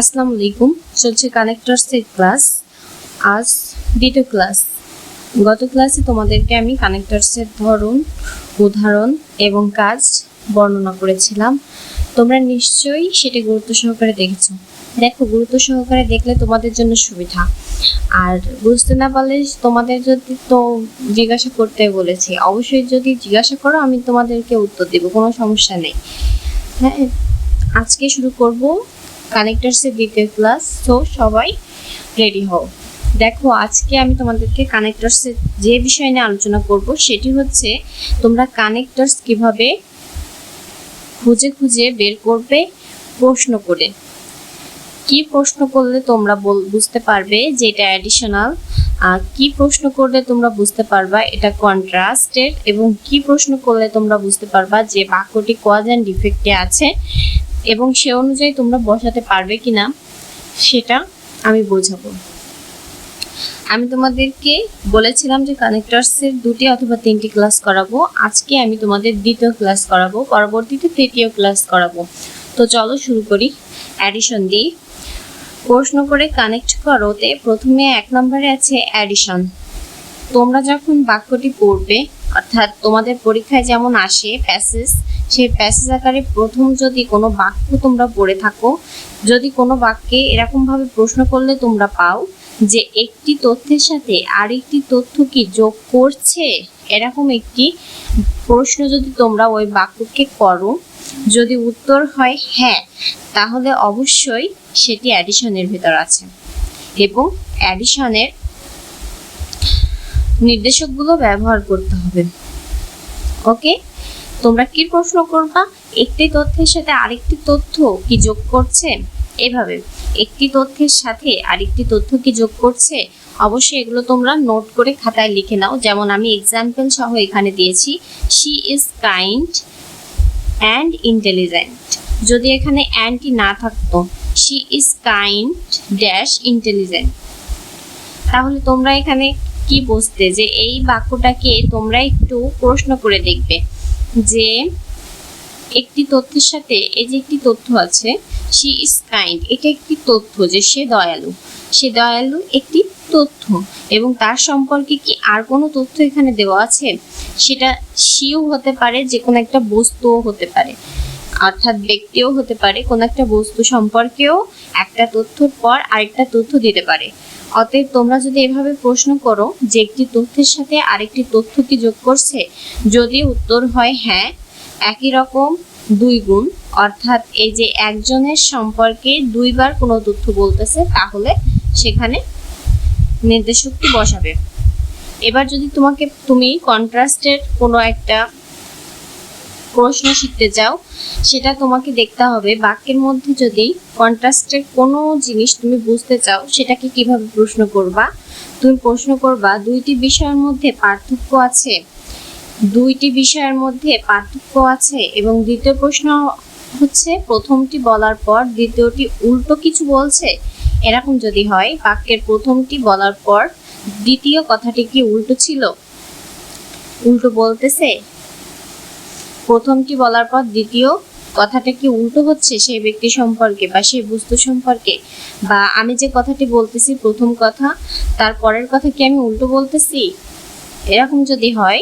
আসসালামু আলাইকুম। চলছে কানেক্টরসের ক্লাস আজ দ্বিতীয় ক্লাস গত ক্লাসে তোমাদেরকে আমি কানেক্টরসের ধরন, উদাহরণ এবং কাজ বর্ণনা করেছিলাম। তোমরা নিশ্চয়ই সেটা গুরুত্ব সহকারে দেখেছ। দেখো, গুরুত্ব সহকারে দেখলে তোমাদের জন্য সুবিধা। আর বুঝতে না পারলে তোমাদের যদি তো জিজ্ঞাসা করতে বলেছি, অবশ্যই যদি জিজ্ঞাসা করো, আমি তোমাদেরকে উত্তর দেবো, কোনো সমস্যা নেই। হ্যাঁ আজকে শুরু করব কানেক্টার্সের দ্বিতীয় ক্লাস তো সবাই রেডি হও। দেখো, আজকে আমি তোমাদেরকে কানেক্টার্সের যে বিষয় নিয়ে আলোচনা করব, সেটি হচ্ছে তোমরা কানেক্টার্স কীভাবে খুঁজে খুঁজে বের করবে, প্রশ্ন করে। কি প্রশ্ন করলে তোমরা বুঝতে পারবে যে এটা অ্যাডিশনাল কি প্রশ্ন করলে তোমরা বুঝতে পারবা এটা কন্ট্রাস্টেড এবং কি প্রশ্ন করলে তোমরা বুঝতে পারবা যে বাক্যটি কজ অ্যান্ড ডিফেক্টে আছে এবং সে অনুযায়ী তোমরা বসাতে পারবে কিনা, সেটা আমি বোঝাবো। আমি তোমাদেরকে বলেছিলাম যে কানেক্টরসের দুটি অথবা তিনটি ক্লাস করাবো। আজকে আমি তোমাদের দ্বিতীয় ক্লাস করাবো, পরবর্তীতে তৃতীয় ক্লাস করাবো। তো চলো শুরু করি। অ্যাডিশন দিই প্রশ্ন করে কানেক্ট করোতে প্রথমে এক নম্বরে আছে অ্যাডিশন তোমরা যখন বাক্যটি পড়বে, অর্থাৎ তোমাদের পরীক্ষায় যেমন আসে প্যাসেজ সেই প্যাসেজ আকারে প্রথম যদি কোনো বাক্য তোমরা পড়ে থাকো, যদি কোনো বাক্যে এরকম ভাবে প্রশ্ন করলে তোমরা পাও যে একটি তথ্যের সাথে আরেকটি তথ্য কি যোগ করছে? এরকম একটি প্রশ্ন যদি তোমরা ওই বাক্যকে করো, যদি উত্তর হয় হ্যাঁ তাহলে অবশ্যই সেটি অ্যাডিশনের ভেতর আছে। এবং অ্যাডিশনের নির্দেশকগুলো ব্যবহার করতে হবে। ওকে? তোমরা কি প্রশ্ন করবা? একটি তথ্যের সাথে আরেকটি তথ্য কি যোগ করছে? এভাবে, একটি তথ্যের সাথে আরেকটি তথ্য কি যোগ করছে? অবশ্যই এগুলো তোমরা নোট করে খাতায় লিখে নাও। যেমন আমি এক্সাম্পল সহ এখানে দিয়েছি। She is kind and intelligent যদি এখানে অ্যান্ডটি না থাকতো she is kind dash intelligent তাহলে তোমরা এখানে কি বুঝতে যে এই বাক্যটাকে তোমরা একটু প্রশ্ন করে দেখবে। যে একটি তথ্যের সাথে এই যে একটি তথ্য আছে সি ইজ কাইন্ড এটা একটি তথ্য যে সে দয়ালু। সে দয়ালু একটি তথ্য এবং তার সম্পর্কে কি আর কোনো তথ্য এখানে দেওয়া আছে? সেটা শিও হতে পারে, যে কোনো একটা বস্তুও হতে পারে। অর্থাৎ ব্যক্তিও হতে পারে, কোনো একটা বস্তু সম্পর্কেও একটা তথ্যর পর আরেকটা তথ্য দিতে পারে। অতএব তোমরা যদি এভাবে প্রশ্ন করো যে একটি তথ্যের সাথে আরেকটি তথ্য কি যোগ করছে, যদি উত্তর হয় হ্যাঁ একই রকম দুই গুণ, অর্থাৎ এই যে একজনের সম্পর্কে দুইবার কোনো তথ্য বলতেছে, তাহলে সেখানে নির্দেশকটি বসাবে? এবার যদি তোমাকে, তুমি কন্ট্রাস্টের কোনো একটা প্রশ্ন শিখতে চাও সেটা তোমাকে দেখতে হবে। বাক্যের মধ্যে যদি কন্ট্রাস্টের কোনো জিনিস তুমি বুঝতে চাও, সেটাকে কীভাবে প্রশ্ন করবা? তুমি প্রশ্ন করবা, দুইটি বিষয়ের মধ্যে পার্থক্য আছে? দুইটি বিষয়ের মধ্যে পার্থক্য আছে এবং দ্বিতীয় প্রশ্ন হচ্ছে, প্রথমটি বলার পর দ্বিতীয়টি উল্টো কিছু বলছে? এরকম যদি হয়, বাক্যের প্রথমটি বলার পর দ্বিতীয় কথাটি কি উল্টো ছিল? উল্টো বলতেছে? প্রথমটি বলার পর দ্বিতীয় কথাটা কি উল্টো হচ্ছে সেই ব্যক্তি সম্পর্কে বা সেই বস্তু সম্পর্কে? বা আমি যে কথাটি বলতেছি, প্রথম কথা, তার পরের কথা কি আমি উল্টো বলতেছি? এরকম যদি হয়,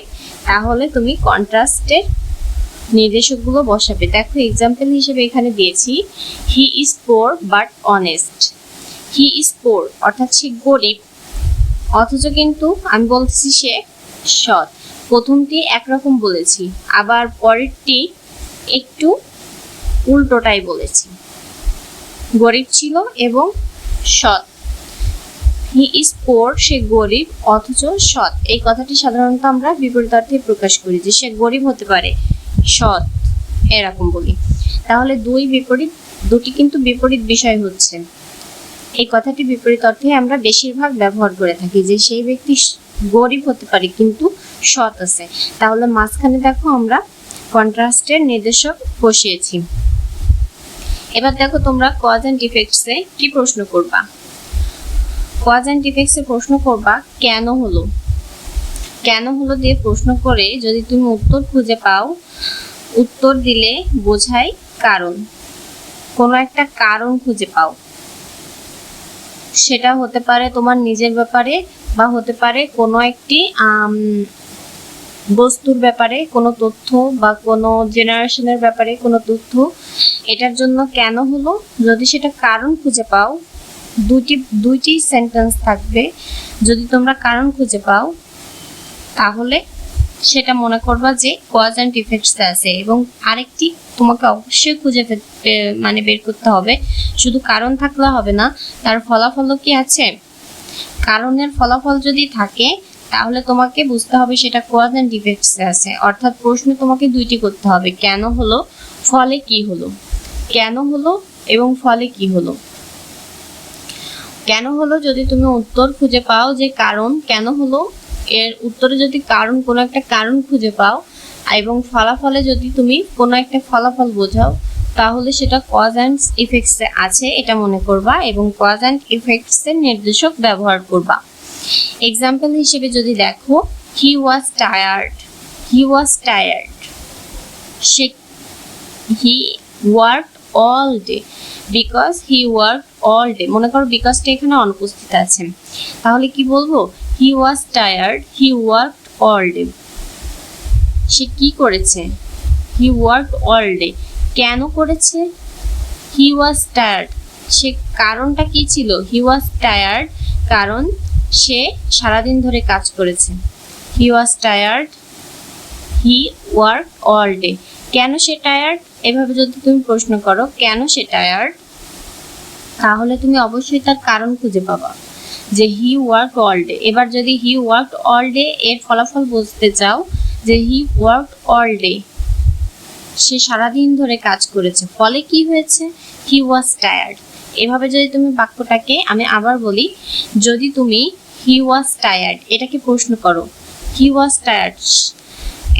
তাহলে তুমি কন্ট্রাস্টের নির্দেশকগুলো বসাবে। দেখো এক্সাম্পল হিসেবে এখানে দিয়েছি he is poor but honest he is poor অর্থাৎ সে গরিব, অথচ কিন্তু আমি বলছি সে সৎ। প্রথমটি একরকম বলেছি, আবার পরেরটি একটু উল্টোটাই বলেছি। গরিব ছিল এবং সৎ। হি ইজ পোর, সে গরিব অথচ সৎ। এই কথাটি সাধারণত আমরা বিপরীতার্থে প্রকাশ করি যে সে গরিব হতে পারে, সৎ, এরকম বলি। তাহলে দুই বিপরীত, দুটি কিন্তু বিপরীত বিষয় হচ্ছে। এই কথাটি বিপরীত অর্থে আমরা বেশিরভাগ ব্যবহার করে থাকি যে সেই ব্যক্তি গরিব হতে পারে, কিন্তু সৎ আছে। তাহলে মাঝখানে দেখো আমরা কন্ট্রাস্টের নির্দেশক বসিয়েছি। এবার দেখো তোমরা কজ অ্যান্ড ডিফেক্টসে কি প্রশ্ন করবা? কজ অ্যান্ড ডিফেক্টসে প্রশ্ন করবা, কেন হলো? কেন হলো দিয়ে প্রশ্ন করে যদি তুমি উত্তর খুঁজে পাও, উত্তর দিলে বোঝায় কারণ। কোনো একটা কারণ খুঁজে পাও। সেটা হতে পারে তোমার নিজের ব্যাপারে বা হতে পারে কোনো একটি বস্তুর ব্যাপারে কোনো তথ্য বা কোনো জেনারেশনের ব্যাপারে কোনো তথ্য, এটার জন্য কেন হলো? যদি সেটা কারণ খুঁজে পাও দুটি দুইটি সেন্টেন্স থাকবে। যদি তোমরা কারণ খুঁজে পাও, তাহলে সেটা মনে করবা যে কজ অ্যান্ড ইফেক্টস আছে এবং আরেকটি তোমাকে অবশ্যই খুঁজে মানে বের করতে হবে। শুধু কারণ থাকলে হবে না, তার ফলাফলও কি আছে? কারণের ফলাফল যদি থাকে, তাহলে তোমাকে বুঝতে হবে সেটা কজ অ্যান্ড ইফেক্টস আছে। অর্থাৎ প্রশ্ন তোমাকে দুইটি করতে হবে, কেন হলো, ফলে কি হলো। কেন হলো এবং ফলে কি হলো। কেন হলো যদি তুমি উত্তর খুঁজে পাও যে কারণ, কেন হলো, এর উত্তরে যদি কারণ, কোনো একটা কারণ খুঁজে পাও, এবং ফলাফলে যদি তুমি কোনো একটা ফলাফল বোঝাও তাহলে সেটা কজ অ্যান্ড ইফেক্টস আছে, এটা মনে করবা, এবং কজ অ্যান্ড ইফেক্টস এর নির্দেশক ব্যবহার করবা। এক্সাম্পল হিসেবে যদি দেখো he was tired he was tired say he work all day because he work all day মনে করো বিকজটা এখানে অনুপস্থিত আছে। তাহলে কি বলব? He was tired he work all day সে কি করেছে? হি ওয়ার্ক অল ডে কেন করেছে? হি ওয়াজ টায়ার্ড সে কারণটা কি ছিল? হি ওয়াজ টায়ার্ড কারণ সে সারাদিন ধরে কাজ করেছে। He was tired he work all day কেন সে টায়ার্ড এভাবে যদি তুমি প্রশ্ন করো, কেন সে টায়ার্ড তাহলে তুমি অবশ্যই তার কারণ খুঁজে পাবা যে হি ওয়ার্ক অল ডে এবার যদি হি ওয়ার্ক অল ডে এর ফলাফল বুঝতে চাও যে হি ওয়ার্ক অল ডে সে সারাদিন ধরে কাজ করেছে। ফলে কি হয়েছে? হি ওয়াজ টায়ার্ড এভাবে যদি তুমি বাক্যটাকে আমি আবার বলি, যদি তুমি হি ওয়াজ টায়ার্ড এটাকে প্রশ্ন করো। He was tired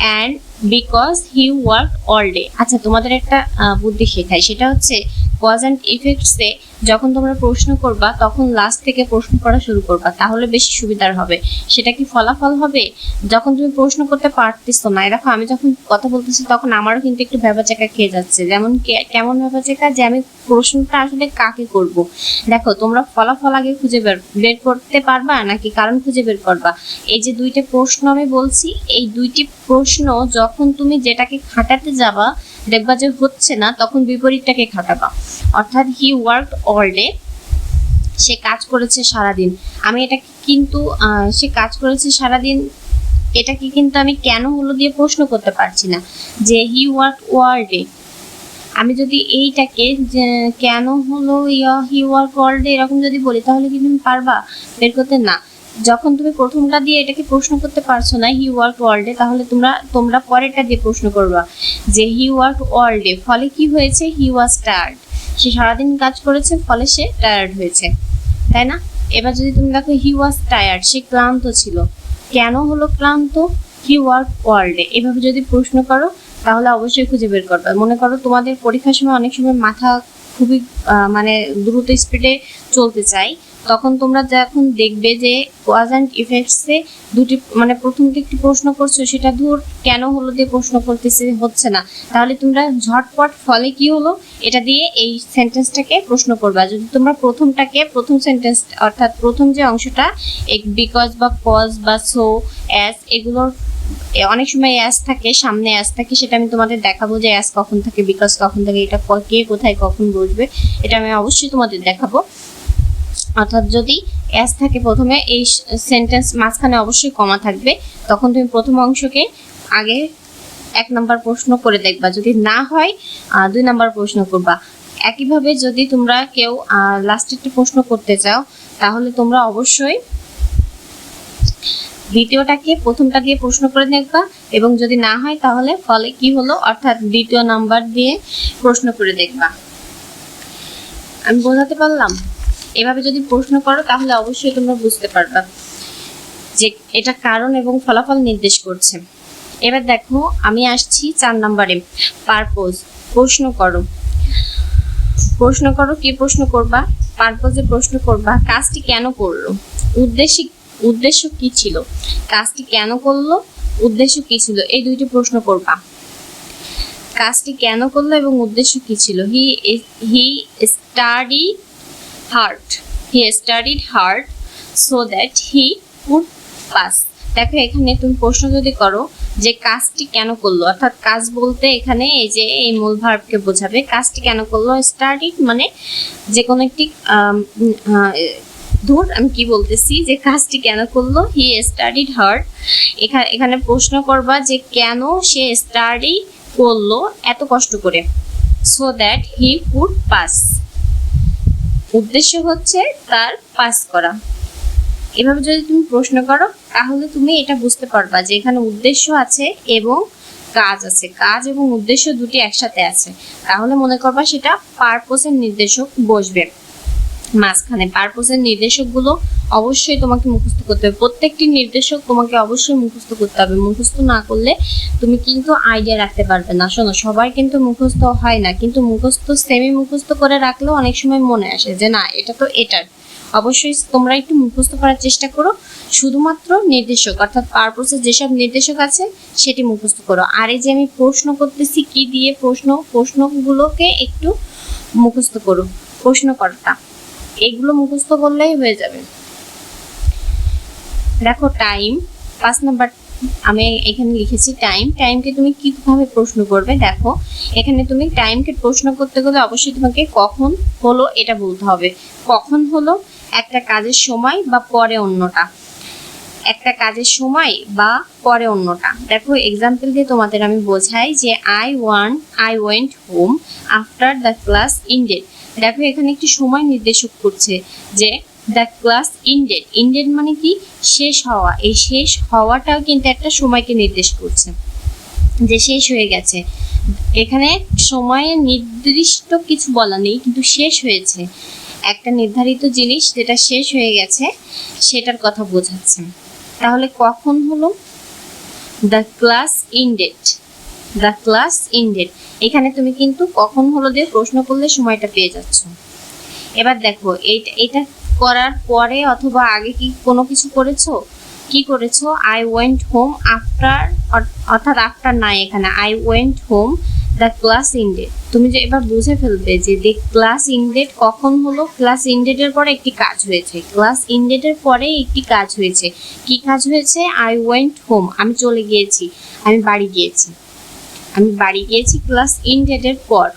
and because he work all day আচ্ছা তোমাদের একটা বুদ্ধি শেখাই। সেটা হচ্ছে কজ অ্যান্ড ইফেক্টসে যখন তোমরা প্রশ্ন করবা, তখন লাস্ট থেকে প্রশ্ন করা শুরু করবা। তাহলে বেশি সুবিধার হবে। সেটা কি ফলাফল হবে? যখন তুমি প্রশ্ন করতে পারতেছো না দেখো আমি যখন কথা বলতেছি, তখন আমারও কিন্তু একটু ভেবাচাকা খেয়ে যাচ্ছে। যেমন কেমন ভেবাচাকা যে আমি প্রশ্নটা আসলে কাকে করব? দেখো, তোমরা ফলাফল আগে খুঁজে বের বের করতে পারবা নাকি কারণ খুঁজে বের করবা? এই যে দুইটা প্রশ্ন আমি বলছি, এই দুইটি প্রশ্ন যখন তুমি যেটাকে খাটাতে যাবা দেখবা যে হচ্ছে না, তখন বিপরীতটাকে খাটাবা। অর্থাৎ হি ওয়ার্ক অল ডে সে কাজ করেছে সারাদিন। আমি এটা কিন্তু সে কাজ করেছে সারাদিন, এটাকে কিন্তু আমি কেন হলো দিয়ে প্রশ্ন করতে পারছি না, যে হি ওয়ার্ক অল ডে আমি যদি এইটাকে কেন হলো ইয়া হি ওয়ার্ক অল ডে এরকম যদি বলি, তাহলে কি তুমি পারবা? বের করতে না। যখন তুমি প্রথমটা দিয়ে এটাকে প্রশ্ন করতে পারছ না হি ওয়ার্ক অল ডে তাহলে তোমরা তোমরা পরেরটা দিয়ে প্রশ্ন করবা যে হি ওয়ার্ক অল ডে ফলে কি হয়েছে? হি ওয়াজ টায়ার্ড সে সারাদিন কাজ করেছে, ফলে সে টায়ার্ড হয়েছে। তাই না? এবার যদি তুমি দেখো হি ওয়াজ টায়ার্ড সে ক্লান্ত ছিল। কেন হলো ক্লান্ত? হি ওয়ার্ক অল ডে এভাবে যদি প্রশ্ন করো, তাহলে অবশ্যই খুঁজে বের করবে। মনে করো, তোমাদের পরীক্ষার সময় অনেক সময় মাথা খুবই মানে দ্রুত স্পিডে চলতে চাই তখন তোমরা যখন দেখবে যে কজ অ্যান্ড ইফেক্টসে দুটি মানে প্রথমকে একটি প্রশ্ন করছ, সেটা ধর কেন হলো দিয়ে প্রশ্ন করতেছে, হচ্ছে না। তাহলে তোমরা ঝটপট ফলে কি হলো? এটা দিয়ে এই সেন্টেন্সটাকে প্রশ্ন করবা। যদি তোমরা প্রথমটাকে, প্রথম সেন্টেন্স অর্থাৎ প্রথম যে অংশটা বিকজ বা কজ বা সো অ্যাস এগুলোর অনেক সময় অ্যাস থাকে, সামনে অ্যাস থাকে, সেটা আমি তোমাদের দেখাবো যে অ্যাস কখন থাকে বিকজ কখন থাকে, এটা কে কোথায় কখন বসবে, এটা আমি অবশ্যই তোমাদের দেখাবো। অর্থাৎ যদি অ্যাস থাকে প্রথমে, এই সেন্টেন্স মাঝখানে অবশ্যই কমা থাকবে। তখন তুমি প্রথম অংশকে আগে এক নাম্বার প্রশ্ন করে দেখবা। যদি না হয় দুই নাম্বার প্রশ্ন করবা। একইভাবে যদি তোমরা কেউ লাস্ট একটা প্রশ্ন করতে চাও, তাহলে তোমরা অবশ্যই দ্বিতীয়টাকে প্রথমটা দিয়ে প্রশ্ন করে দেখবা এবং যদি না হয়, তাহলে ফলে কি হলো? অর্থাৎ দ্বিতীয় নাম্বার দিয়ে প্রশ্ন করে দেখবা। আমি বোঝাতে পারলাম? এভাবে যদি প্রশ্ন করো, তাহলে অবশ্যই তোমরা বুঝতে পারবা যে এটা কারণ এবং ফলাফল নির্দেশ করছে। এবার দেখো, আমি আসছি চার নম্বরে। পারপোজ, প্রশ্ন করো। প্রশ্ন করো, কি প্রশ্ন করবা? পারপোজে প্রশ্ন করবা, কাজটি কেন করল? উদ্দেশ্য উদ্দেশ্য কি ছিল? কাজটি কেন করল? উদ্দেশ্য কি ছিল? এই দুইটি প্রশ্ন করবা। কাজটি কেন করল এবং উদ্দেশ্য কি ছিল? He he study hard he studied hard so that he would pass দেখো, এখানে তুমি প্রশ্ন যদি করো যে কাজটি কেন করল, অর্থাৎ কাজ বলতে এখানে এই যে এই মূল ভার্বকে বোঝাবে, কাজটি কেন করল? স্টাডিড মানে যে কোনো একটি ধর, আমি কি বলতেছি? যে কাজটি কেন করল? হি স্টাডিড হার্ড এখানে এখানে প্রশ্ন করবা যে কেন সে স্টাডি করল এত কষ্ট করে? So that he would pass উদ্দেশ্য হচ্ছে তার পাস করা। এভাবে যদি তুমি প্রশ্ন করো, তাহলে তুমি এটা বুঝতে পারবা যে এখানে উদ্দেশ্য আছে এবং কাজ আছে। কাজ এবং উদ্দেশ্য দুটি একসাথে আছে। তাহলে মনে করবা সেটা পারপোসের নির্দেশক বসবে। মাঝখানে পারপোসের নির্দেশকগুলো অবশ্যই তোমাকে মুখস্থ করতে হবে। প্রত্যেকটি নির্দেশক তোমাকে অবশ্যই মুখস্থ করতে হবে। মুখস্থ না করলে তুমি কিন্তু আইডিয়া রাখতে পারবে না। শোনো সবাই কিন্তু মুখস্থ হয় না। কিন্তু মুখস্থ সেমি মুখস্থ করে রাখলেও অনেক সময় মনে আসে যে, না, এটা তো এটার। অবশ্যই তোমরা একটু মুখস্থ করার চেষ্টা করো। শুধুমাত্র নির্দেশক, অর্থাৎ পারপোসের যেসব নির্দেশক আছে, সেটি মুখস্থ করো। আর এই যে আমি প্রশ্ন করতেছি, কি দিয়ে প্রশ্ন, প্রশ্নগুলোকে একটু মুখস্থ করো। প্রশ্ন করাটা। এগুলো মুখস্থ করলেই হয়ে যাবে। দেখো টাইম পাঁচ নাম্বার আমি এখানে লিখেছি টাইম টাইমকে তুমি কীভাবে প্রশ্ন করবে দেখো। এখানে তুমি টাইমকে প্রশ্ন করতে গেলে অবশ্যই তোমাকে কখন হলো এটা বলতে হবে। কখন হলো? একটা কাজের সময় বা পরে অন্যটা। একটা কাজের সময় বা পরে অন্যটা। দেখো এক্সাম্পল দিয়ে তোমাদের আমি বোঝাই যে I went I went home after the class ended দেখো, এখানে একটি সময় নির্দেশক করছে যে দ্য ক্লাস ইন্ডেড ইন্ডেড মানে কি? শেষ হওয়া। এই শেষ হওয়াটাও কিন্তু একটা সময়কে নির্দেশ করছে যে শেষ হয়ে গেছে। এখানে সময়ে নির্দিষ্ট কিছু বলা নেই, কিন্তু শেষ হয়েছে। একটা নির্ধারিত জিনিস যেটা শেষ হয়ে গেছে, সেটার কথা বোঝাচ্ছে। তাহলে কখন হলো? The class ended the class ended এখানে তুমি কিন্তু কখন হলো দিয়ে প্রশ্ন করলে সময়টা পেয়ে যাচ্ছ। এবার দেখো এইটা এটা করার পরে অথবা আগে কি কোনো কিছু করেছ? কি করেছ? আই ওয়েন্ট হোম আফটার অর্থাৎ আফটার নাই এখানে। I went home the class ended তুমি যে এবার বুঝে ফেলবে যে দে ক্লাস ইন্ডেড কখন হলো? ক্লাস ইন্ডেডের পরে একটি কাজ হয়েছে। ক্লাস ইন্ডেডের পরে একটি কাজ হয়েছে। কি কাজ হয়েছে? আই ওয়েন্ট হোম আমি চলে গিয়েছি। আমি বাড়ি গিয়েছি। আমি বাড়ি গিয়েছি ক্লাস ইন্ডেডের পর।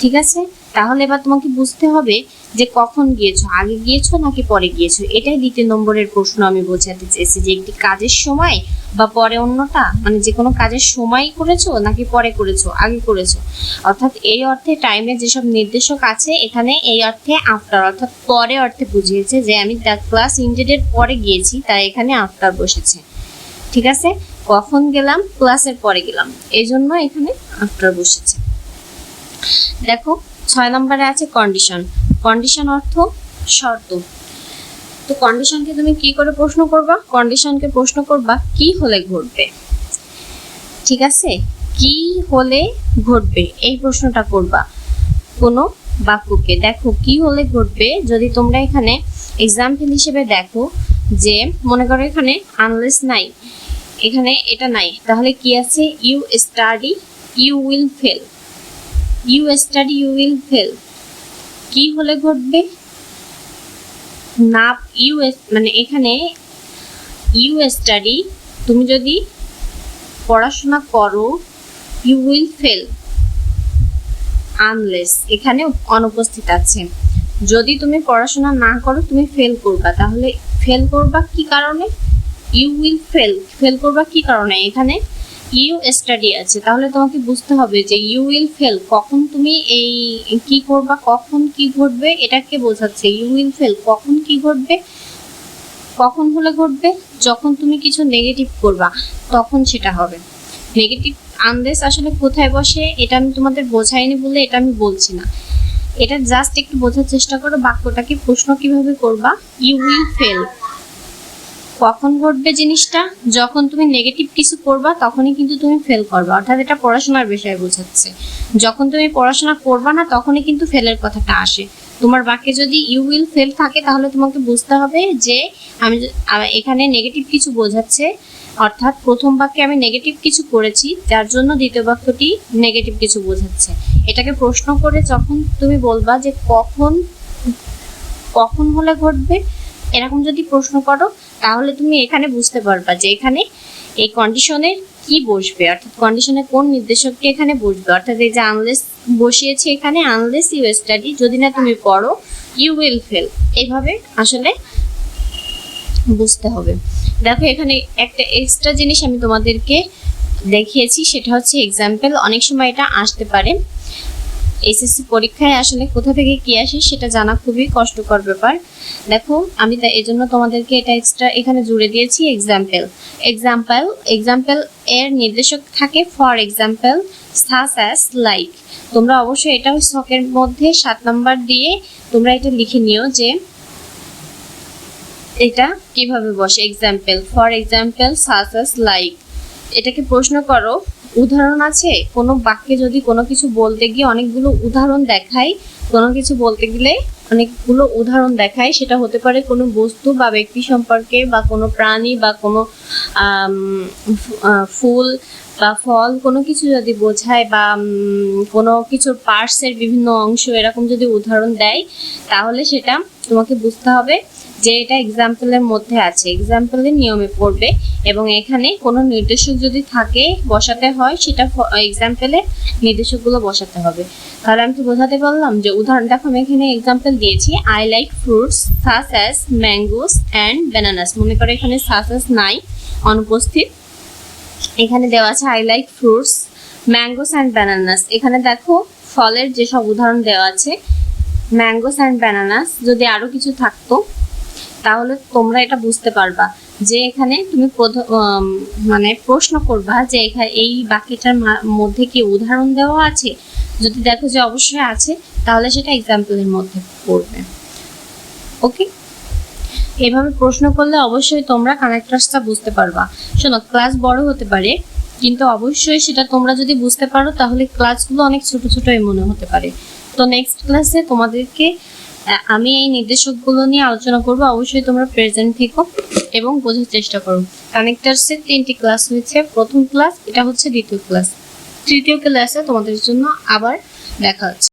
ঠিক আছে? তাহলে এবার তোমাকে বুঝতে হবে যে কখন গিয়েছো, আগে গিয়েছো নাকি পরে গিয়েছো? এটাই দ্বিতীয় নম্বরের প্রশ্ন আমি বোঝাতে চেয়েছি যে একটি কাজের সময় বা পরে অন্যটা মানে যে কোনো কাজের সময় করেছ নাকি পরে করেছ, আগে করেছ? অর্থাৎ এই অর্থে টাইমের যেসব নির্দেশক আছে, এখানে এই অর্থে আফটার অর্থাৎ পরে অর্থে বুঝিয়েছে যে আমি দ্য ক্লাস ইন্ডেডের পরে গিয়েছি, তাই এখানে আফটার বসেছে। ঠিক আছে? কখন গেলাম? ক্লাসের পরে গেলাম। এই জন্য এখানে আফটার বসেছে। দেখো, ছয় নম্বরে আছে কন্ডিশন কন্ডিশন অর্থ শর্ত। তো কন্ডিশনকে তুমি কি করে প্রশ্ন করবা? কন্ডিশনকে প্রশ্ন করবা, কি হলে ঘটবে? ঠিক আছে? কি হলে ঘটবে? এই প্রশ্নটা করবা কোনো বাক্যকে। দেখো, কি হলে ঘটবে? যদি তোমরা এখানে এক্সাম্পল হিসেবে দেখো যে, মনে করো এখানে আনলেস নাই। এখানে এটা নাই। তাহলে কি আছে? You study you will fail you study you will fail কি হলে ঘটবে? না ইউ মানে এখানে ইউ স্টাডি তুমি যদি পড়াশোনা করো ইউ উইল ফেল আনলেস এখানে অনুপস্থিত আছে। যদি তুমি পড়াশোনা না করো, তুমি ফেল করবা। তাহলে ফেল করবা কি কারণে? ইউ উইল ফেল ফেল করবা কি কারণে? এখানে ইউ স্টাডি আছে। তাহলে তোমাকে বুঝতে হবে যে ইউ উইল ফেল কখন তুমি এই কি করবা? কখন কি ঘটবে? এটাকে বোঝাচ্ছে। ইউ উইল ফেল কখন কি ঘটবে? কখন হলে ঘটবে? যখন তুমি কিছু নেগেটিভ করবা, তখন সেটা হবে। নেগেটিভ আন্দেশ আসলে কোথায় বসে, এটা আমি তোমাদের বোঝাইনি বলে এটা আমি বলছি না। এটা জাস্ট একটু বোঝার চেষ্টা করো, বাক্যটাকে প্রশ্ন কীভাবে করবা? ইউ উইল ফেল কখন ঘটবে জিনিসটা? যখন তুমি নেগেটিভ কিছু করবা, তখনই কিন্তু তুমি ফেল করবা। অর্থাৎ এটা পড়াশোনার বিষয়ে বোঝাচ্ছে। যখন তুমি পড়াশোনা করবা না, তখনই কিন্তু ফেলের কথাটা আসে। তোমার বাক্যে যদি ইউ উইল ফেল থাকে, তাহলে তোমাকে বুঝতে হবে যে আমি এখানে নেগেটিভ কিছু বোঝাচ্ছে। অর্থাৎ প্রথম বাক্যে আমি নেগেটিভ কিছু করেছি, যার জন্য দ্বিতীয় বাক্যটি নেগেটিভ কিছু বোঝাচ্ছে। এটাকে প্রশ্ন করে যখন তুমি বলবা যে কখন কখন হলে ঘটবে, এরকম যদি প্রশ্ন করো তাহলে তুমি এখানে বুঝতে পারবা যে এখানে এই কন্ডিশনের কি বসবে, অর্থাৎ কন্ডিশনে কোন নির্দেশকটি এখানে বসবে। অর্থাৎ এই যে আনলেস বসিয়েছে এখানে আনলেস ইউ স্টাডি যদি না তুমি পড়ো ইউ উইল ফেল এইভাবে আসলে বুঝতে হবে। দেখো, এখানে একটা এক্সট্রা জিনিস আমি তোমাদেরকে দেখিয়েছি, সেটা হচ্ছে এক্সাম্পল অনেক সময় এটা আসতে পারে। এসএসসি পরীক্ষায় আসলে কোথা থেকে কি আসে সেটা জানা খুবই কষ্টকর ব্যাপার। দেখো, আমি তা এজন্য তোমাদেরকে এটা এক্সট্রা এখানে জুড়ে দিয়েছি এক্সাম্পল এক্সাম্পল এক্সাম্পল এর নির্দেশক থাকে for example such as like তোমরা অবশ্যই এটা ওই মধ্যে সাত নাম্বার দিয়ে তোমরা এটা লিখে নিও যে এটা কীভাবে বসে। Example for example such as like এটাকে প্রশ্ন করো উদাহরণ আছে? কোনো বাক্যে যদি কোনো কিছু বলতে গিয়ে অনেকগুলো উদাহরণ দেখাই কোনো কিছু বলতে গেলে অনেকগুলো উদাহরণ দেখায়, সেটা হতে পারে কোনো বস্তু বা ব্যক্তি সম্পর্কে বা কোনো প্রাণী বা কোনো ফুল বা ফল, কোনো কিছু যদি বোঝায় বা কোনো কিছুর পার্টসের বিভিন্ন অংশ এরকম যদি উদাহরণ দেয়, তাহলে সেটা তোমাকে বুঝতে হবে। যে এটা এক্সাম্পলের মধ্যে আছে। এক্সাম্পলের নিয়মে পড়বে এবং এখানে কোনো নির্দেশক যদি থাকে বসাতে হয়, সেটা এক্সাম্পলে নির্দেশকগুলো বসাতে হবে। তাহলে আমি কি বোঝাতে পারলাম যে উদাহরণ, দেখো আমি এখানে এক্সাম্পল দিয়েছি I like fruits such as mangoes and bananas মনে করো এখানে সাস নাই, অনুপস্থিত। এখানে দেওয়া আছে I like fruits mangoes and bananas এখানে দেখো ফলের যেসব উদাহরণ দেওয়া আছে ম্যাঙ্গোস অ্যান্ড ব্যানানাস যদি আরও কিছু থাকতো তাহলে তোমরা এটা বুঝতে পারবা যে এখানে তুমি মানে প্রশ্ন করবা যে এখানে এই বাক্যটার মধ্যে কি উদাহরণ দেওয়া আছে? যদি দেখো যে অবশ্যই আছে, তাহলে সেটা এক্সাম্পলের মধ্যে পড়বে। ওকে এভাবে প্রশ্ন করলে অবশ্যই তোমরা কানেক্টার্সটা বুঝতে পারবা। শোনো ক্লাস বড় হতে পারে, কিন্তু অবশ্যই সেটা তোমরা যদি বুঝতে পারো, তাহলে ক্লাসগুলো অনেক ছোট ছোটই মনে হতে পারে। তো নেক্সট ক্লাসে তোমাদেরকে আমি এই নির্দেশকগুলো নিয়ে আলোচনা করব। অবশ্যই তোমরা প্রেজেন্ট থেকো এবং বোঝার চেষ্টা করো। কানেক্টার্সের তিনটি ক্লাস হয়েছে। প্রথম ক্লাস এটা হচ্ছে দ্বিতীয় ক্লাস তৃতীয় ক্লাসে তোমাদের জন্য আবার দেখা হচ্ছে।